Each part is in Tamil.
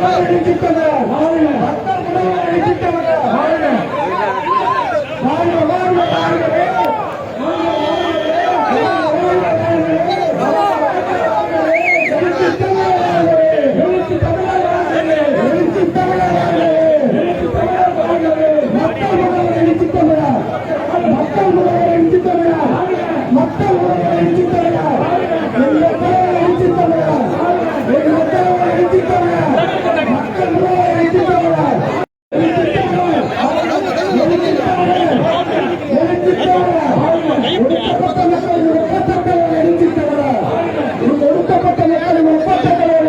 ஒடுக்கப்பட்ட மக்களின் ஒப்பந்தங்களோடு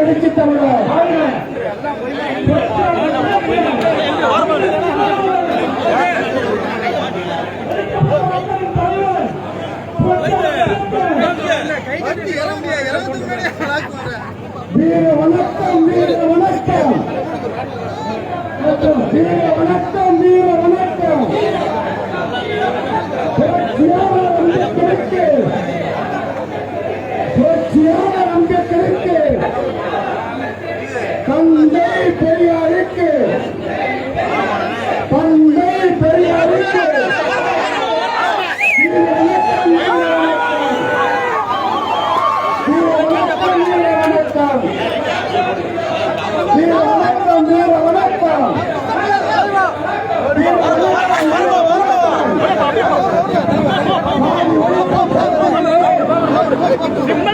எழுச்சித்தமிழர் வீர வணக்கம் வீர வணக்கம் வீர வணக்கம் வீர வணக்கம் புரட்சியாளர் அம்பேத்கருக்கு புரட்சியாளர் அம்பேத்கருக்கு தந்தை பெரியாருக்கு தந்தை பெரியாருக்கு வீர வணக்கம் வீர வணக்கம் வீர வணக்கம் வீர வணக்கம் வீர வணக்கம் வீர வணக்கம் வீர வணக்கம்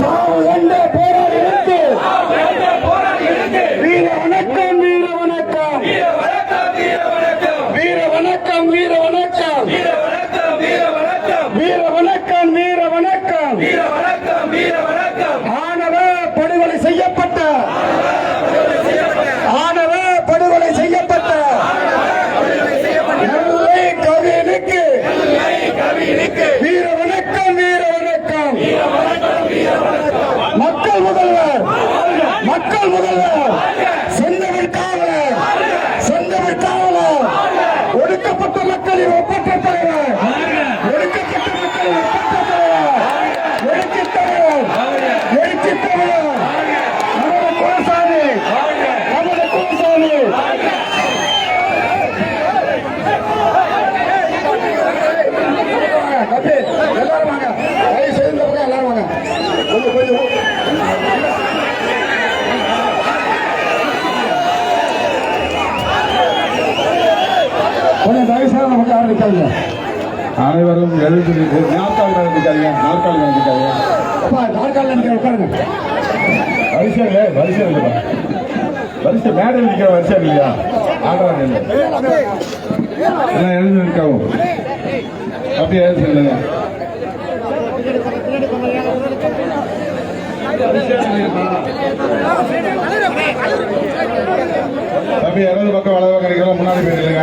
சாவு என்ற போராளிகளுக்கு வீர வணக்கம் வீர வணக்கம் வீர வணக்கம் வீர வணக்கம் வீர வணக்கம் வீர வணக்கம் ஆணவ படுகொலை செய்யப்பட்ட ஆணவ படுகொலை செய்யப்பட்ட நெல்லை கவினுக்கு வீர வணக்கம் வீர வணக்கம் மக்கள் முதல்வர் மக்கள் முதல்வர் செந்தமிழ் காவலர் செந்தமிழ் காவலர் ஒடுக்கப்பட்ட மக்களின் ஒப்பற்ற தலைவர் ஒடுக்கப்பட்ட மக்களின் ஒப்பற்ற தலைவர் எழுச்சி தலைவர் எழுச்சி தலைவர் நமது குலசாமி நமது குலசாமி தம்பி, எல்லாரும் வாங்க தயவு செய்து இந்த பக்கம் எல்லாரும் வாங்க கொஞ்சம் கொஞ்சம் கொஞ்சம் தயவு செய்து அனைவரும் எழுந்து நின்று நாற்காலிகள் நிற்காதீங்க. நாற்காலிகள் நிற்காதீங்க. அப்பா நாற்காலில் நிற்க உட்காருங்க. வரிசை இல்லை? வரிசை இல்லைப்பா வரிசை மேடையில் நிற்கிற வரிசை இல்லையா? ஆடுறாங்க இல்லை எல்லாம் எழுந்து நிற்கவும்? அப்படியே எழுந்து நில்லுங்க. தம்பி இடது பக்கம் வலது பக்கம் முன்னாடி போயிருங்க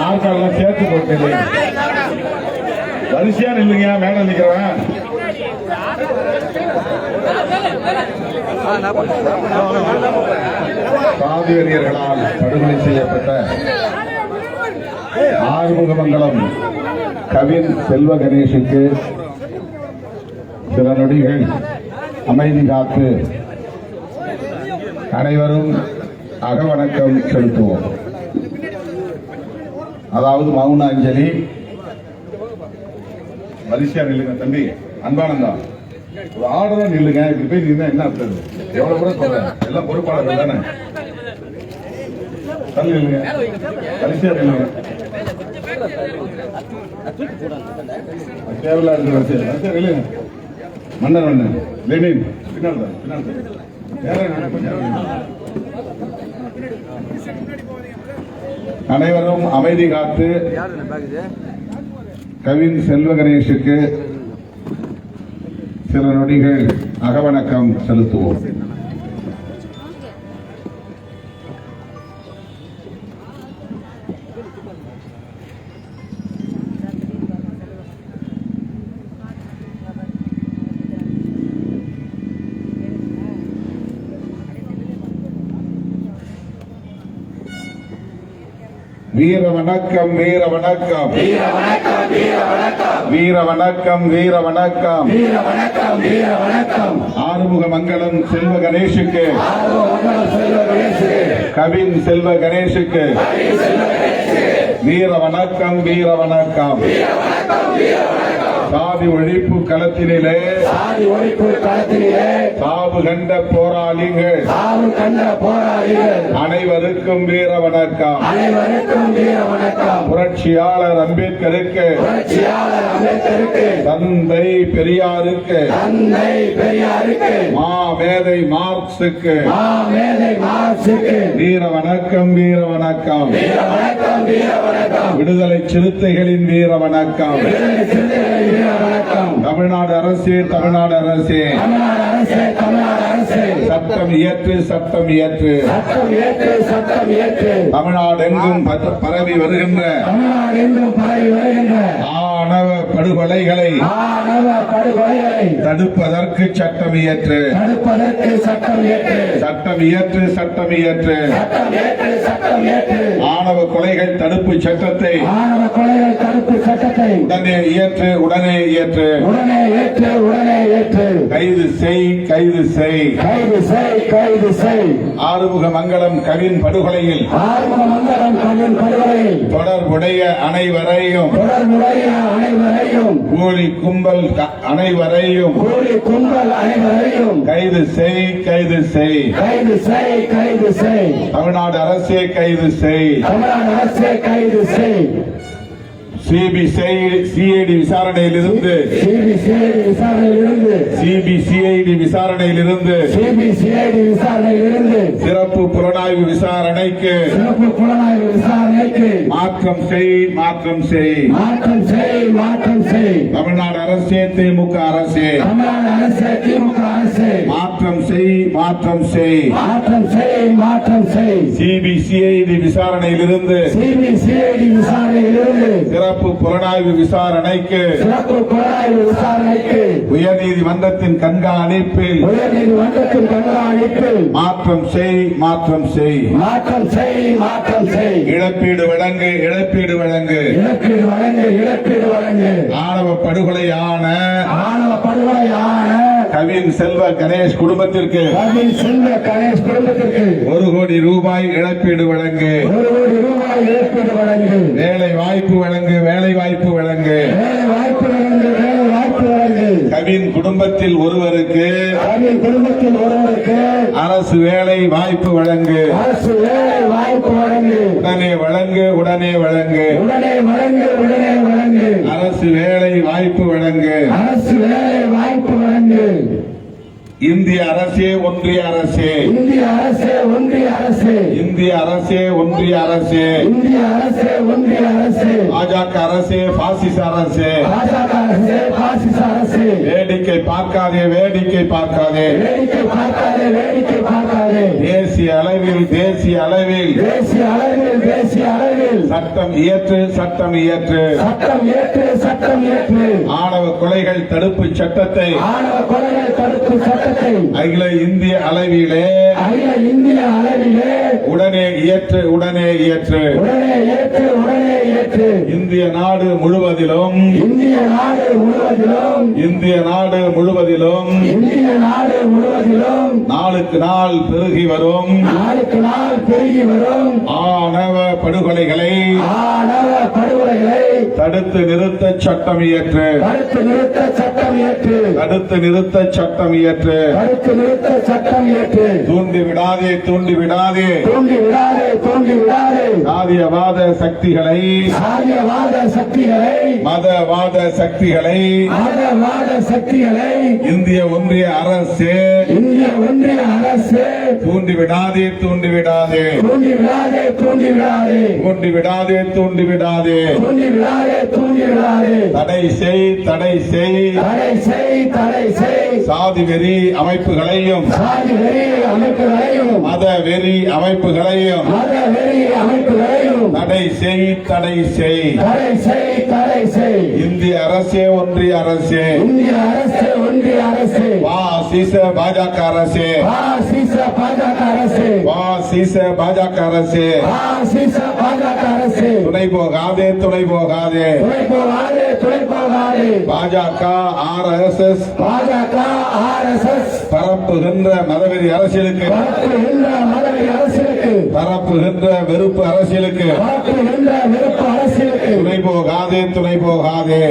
நாற்காலெல்லாம் சேர்த்து போட்டு வரிசையா நில்லுங்க மேடம் நிக்கிறவன். சாதியறிஞர்களால் படுகொலை செய்யப்பட்ட ஆறுமுகமங்கலம் கவின் செல்வ கணேஷுக்கு சில நொடிகள் அமைதி காத்து அனைவரும் அகவணக்கம் செலுத்துவோம். அதாவது மவுன அஞ்சலி. வரிசையா நில்லுங்க தம்பி. அன்பானந்தா. ஒரு ஆர்டரா நில்லுங்க. இப்படி போய் நின்னா என்ன அர்த்தம் எவ்வளவு கூட சொல்றேன். எல்லாம் பொறுப்பாளர்கள் தானே? தள்ளி நில்லுங்க. வரிசையா நில்லுங்க. தேவையில்லா இருக்கிற நில்லுங்க. மன்னர் மன்னன் லெனின். பின்னால் தான் பின்னால் தான் நேரா நில்லுங்க, கொஞ்சம் நில்லுங்க. அனைவரும் அமைதி காத்து கவின் செல்வ கணேஷுக்கு சில நொடிகள் அகவணக்கம் செலுத்துவோம். வீர வணக்கம் வீர வணக்கம் வீர வணக்கம் வீர வணக்கம் வீர வணக்கம் வீர வணக்கம் வீர வணக்கம் வீர வணக்கம் ஆறுமுக மங்கலம் செல்வ கணேஷுக்கு. கவின் செல்வ கணேஷுக்கு. வீர வணக்கம் வீர வணக்கம் வீர வணக்கம் வீர வணக்கம் சாதி ஒழிப்பு களத்தினிலே சாதி ஒழிப்பு களத்திலே சாவு கண்ட போராளிகள் சாவு கண்ட போராளிகள் அனைவருக்கும் வீர வணக்கம். அனைவருக்கும் வீர வணக்கம். புரட்சியாளர் அம்பேத்கருக்கு புரட்சியாளர் அம்பேத்கருக்கு தந்தை பெரியாருக்கு தந்தை பெரியாருக்கு மாமேதை மார்க்சுக்கு மாமேதை மார்க்சுக்கு வீர வணக்கம் வீர வணக்கம் வீர வணக்கம். வீர வணக்கம் வீர விடுதலை சிறுத்தைகளின் வீர வணக்கம். தமிழ்நாடு அரசே தமிழ்நாடு அரசே. சட்டம் இயற்று சட்டம் இயற்று. தமிழ்நாடு எங்கும் பரவி வருகின்ற. ஆணவ படுகொலைகளை தடுப்பதற்கு சட்டம் இயற்று. சட்டம் இயற்று சட்டம் இயற்று. ஆணவ கொலைகள் தடுப்பு சட்டத்தை ஆணவ கொலைகள் தடுப்பு சட்டத்தை உடனே இயற்று உடனே இயற்று. உடனே ஏற்று உடனே ஏற்று. கைது செய் கைது செய். கைது செய் கைது செய். ஆறுமுக மங்கலம் கவின் படுகொலையில். ஆர்வ மந்தரம் கவின் படுகொலையில். தொடர்புடைய அனைவரையும். தொடர்புடைய அனைவரையும். கூலி கும்பல் அனைவரையும். கூலி கும்பல் அனைவரையும். கைது செய் கைது செய். கைது செய் கைது செய். தமிழ்நாடு அரசே கைது செய். தமிழ்நாடு அரசே கைது செய். নেই சிபிசிஐடி சிஐடி விசாரணையிலிருந்து. சிபிசிஐடி விசாரணையிலிருந்து. சிபிசிஐடி விசாரணையிலிருந்து. சிபிசிஐடி விசாரணையிலிருந்து. சிறப்பு புலனாய்வு விசாரணைக்கு. சிறப்பு புலனாய்வு விசாரணைக்கு. மாற்றம் செய் மாற்றம் செய். மாற்றம் செய் மாற்றம் செய். தமிழ்நாடு அரசே திமுக அரசே. தமிழ்நாடு அரசு திமுக அரசு. மாற்றம் செய் மாற்றம் செய். மாற்றம் செய் மாற்றம் செய். சிபிசிஐடி விசாரணையிலிருந்து. சிபிசிஐடி விசாரணையிலிருந்து. சிறப்பு புலனாய்வு விசாரணைக்கு சிறப்பு புலனாய்வு விசாரணைக்கு உயர்நீதிமன்றத்தின் கண்காணிப்பில் உயர்நீதிமன்றத்தின் கண்காணிப்பில் மாற்றம் செய் மாற்றம் செய். மாற்றம் செய் மாற்றம் செய். இழப்பீடு வழங்கு இழப்பீடு வழங்கு. இழப்பீடு வழங்கு இழப்பீடு வழங்கு. ஆணவ படுகொலையான ஆணவ படுகொலையான கவின் செல்வ கணேஷ் குடும்பத்திற்கு கவின் செல்வ கணேஷ் குடும்பத்திற்கு ஒரு கோடி ரூபாய் இழப்பீடு வழங்கு. ஒரு கோடி ரூபாய் இழப்பீடு வழங்கு. வேலை வாய்ப்பு வழங்கு வேலை வாய்ப்பு வழங்கு. வேலை வாய்ப்பு வழங்கு வேலை வாய்ப்பு வழங்கு. கவின் குடும்பத்தில் ஒருவருக்கு கவின் குடும்பத்தில் ஒருவருக்கு அரசு வேலை வாய்ப்பு வழங்கு. அரசு வேலை வாய்ப்பு வழங்கு. உடனே வழங்கு உடனே வழங்கு. உடனே வழங்கு உடனே வழங்கு. அரசு வேலை வாய்ப்பு வழங்கு. அரசு வேலை வாய்ப்பு வழங்கு. இந்திய அரசே ஒன்றிய அரசே. இந்திய அரசு ஒன்றிய அரசு. இந்திய அரசே ஒன்றிய அரசே. இந்திய அரசு ஒன்றிய அரசு. பாஜக அரசே பாசிச அரசே. பாஜக அரசு பாசிச அரசு. வேடிக்கை பார்க்காதே வேடிக்கை பார்க்காதே. வேடிக்கை பார்க்காதே வேடிக்கை பார்க்காதே. தேசிய அளவில் தேசிய அளவில். தேசிய அளவில். சட்டம் இயற்று சட்டம் இயற்று சட்டம் ஏற்று சட்டம் ஏற்று. ஆணவ கொலைகள் தடுப்பு சட்டத்தை. ஆணவ கொலைகள் தடுப்பு சட்டத்தை. அகில இந்திய அளவிலே. அகில இந்திய அளவிலே. உடனே இயற்று உடனே இயற்று உடனே ஏற்று உடனே ஏற்று இந்திய நாடு முழுவதிலும். இந்திய நாடு முழுவதிலும். இந்திய நாடு முழுவதிலும். இந்திய நாடு முழுவதிலும். நாளுக்கு நாள் பெருகி வரும். நாளுக்கு நாள் பெருகி வரும். ஆணவ படுகொலைகளை. ஆணவ படுகொலைகளை. தடுத்து நிறுத்த சட்டம் இயற்று. தடுத்து நிறுத்த சட்டம் இயற்று. தடுத்து நிறுத்த சட்டம் இயற்று. தடுத்து நிறுத்த சட்டம் இயற்று. தூண்டி விடாதே தூண்டி விடாதே. தூண்டி விடாதே தூண்டி விடாதே. சாதியவாத சக்திகளை. சாதியவாத சக்திகளை. மதவாத சக்திகளை. மதவாத சக்திகளை. இந்திய ஒன்றிய அரசு. இந்திய ஒன்றிய அரசு. தூண்டி விடாதே தூண்டி விடாதே. தூண்டி விடாதே தூண்டி விடாதே. தூண்டி விடாதே தூண்டி விடாதே. தூண்டி விடாதே தடை செய் தடை செய் தடை செய் தடை செய் சாதி வெறி அமைப்புகளையும் சாதி வெறி அமைப்புகளையும். மத வெறி அமைப்புகளையும் மத வெறி அமைப்புகளையும். தடை செய் தடை செய் தடை செய் செய் இந்திய அரசே ஒன்றிய அரசே. இந்திய அரசு ஒன்றிய அரசு. வா சீச பாஜக அரசு. பாஜக அரசு. வா சீச பாஜக அரசு. பாஜக அரசு. துணை போகாதே துணை போகாதே. துணை போகாது துணை போகாது. Bajaka R S S. Bajaka R S S. பரப்புகின்ற மதவெறி அரசியலுக்கு. பரப்புகின்ற மதவை அரசியலுக்கு. பரப்புகின்ற வெறுப்பு அரசியலுக்கு. பரப்புகின்ற விருப்ப அரசியலுக்கு. போகாதே துணை போகாதே.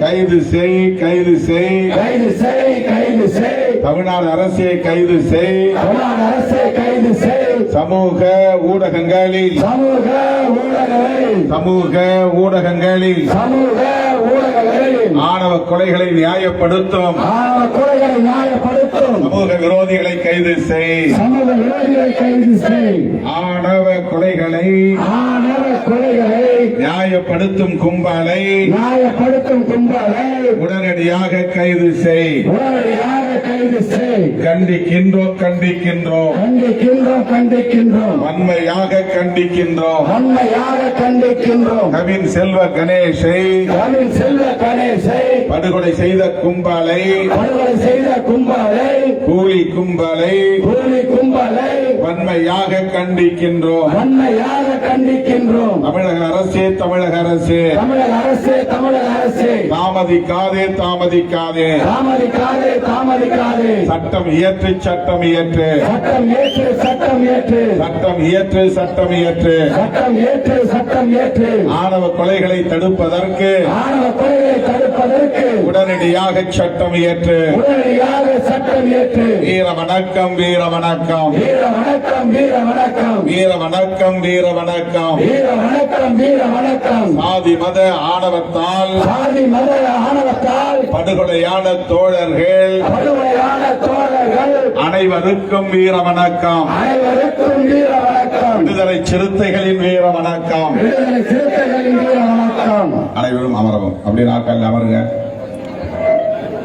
கைது செய் கைது செய். கைது செய் கைது செய். தமிழ்நாடு அரசை கைது செய். தமிழ்நாடு அரசை கைது செய். சமூக ஊடகங்களில். சமூக ஊடகங்களில். சமூக ஊடகங்களில். சமூக ஊடகங்களில். ஆணவ கொலைகளை நியாயப்படுத்தும். ஆணவ கொலைகளை நியாயப்படுத்தும். சமூக விரோதிகளை கைது செய். சமூக விரோதிகளை கைது செய். ஆணவ கொலைகளை ஆணவ கொலைகளை நியாயப்படுத்தும் கும்பலை நியாயப்படுத்தும் கும்பலை உடனடியாக கைது செய். உடனடியாக கைது செய் கண்டிக்கின்றோம் கண்டிக்கின்றோம். கண்டிக்கின்றோம் கண்டிக்கின்றோம். வன்மையாக கண்டிக்கின்றோம். வன்மையாக கண்டிக்கின்றோம். கவின் செல்வ கணேஷை தமிழ் செல்வ கணேசை படுகொலை செய்த கும்பலை படுகொலை செய்த கும்பலை கூலி கும்பலை கூலி கும்பலை வன்மையாக கண்டிக்கின்றோம். வன்மையாக கண்டிக்கின்றோம். தமிழக அரசே தமிழக அரசே. தமிழக அரசு தமிழக அரசு. தாமதிக்காதே தாமதிக்காதே. தாமதிக்காதே தாமதிக்காதே. சட்டம் இயற்று சட்டம் இயற்று. சட்டம் ஏற்று சட்டம் ஏற்று சட்டம் இயற்று சட்டம் இயற்று. சட்டம் ஏற்று சட்டம் ஏற்று ஆணவ கொலைகளை தடுப்பதற்கு. ஆணவ கொலைகளை தடுப்பதற்கு. உடனடியாக சட்டம் இயற்று உடனடியாக சட்டம் ஏற்று. வீர வணக்கம் வீர வணக்கம் வீர வணக்கம் வீர வணக்கம் வீர வணக்கம் வீர வணக்கம் வீர வணக்கம் வீர வணக்கம் சாதி மத ஆணவத்தால். சாதி மத ஆணவத்தால். படுகொலையான தோழர்கள். படுகொலையான தோழர்கள். அனைவருக்கும் வீர வணக்கம் அனைவருக்கும் வீர வணக்கம் விடுதலை சிறுத்தைகளின் வீர வணக்கம் விடுதலை சிறுத்தைகளின் வீர வணக்கம் அனைவரும் அமரவும். அப்படி நாட்கள் அமருங்க.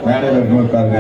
மேடையில் இருக்காங்க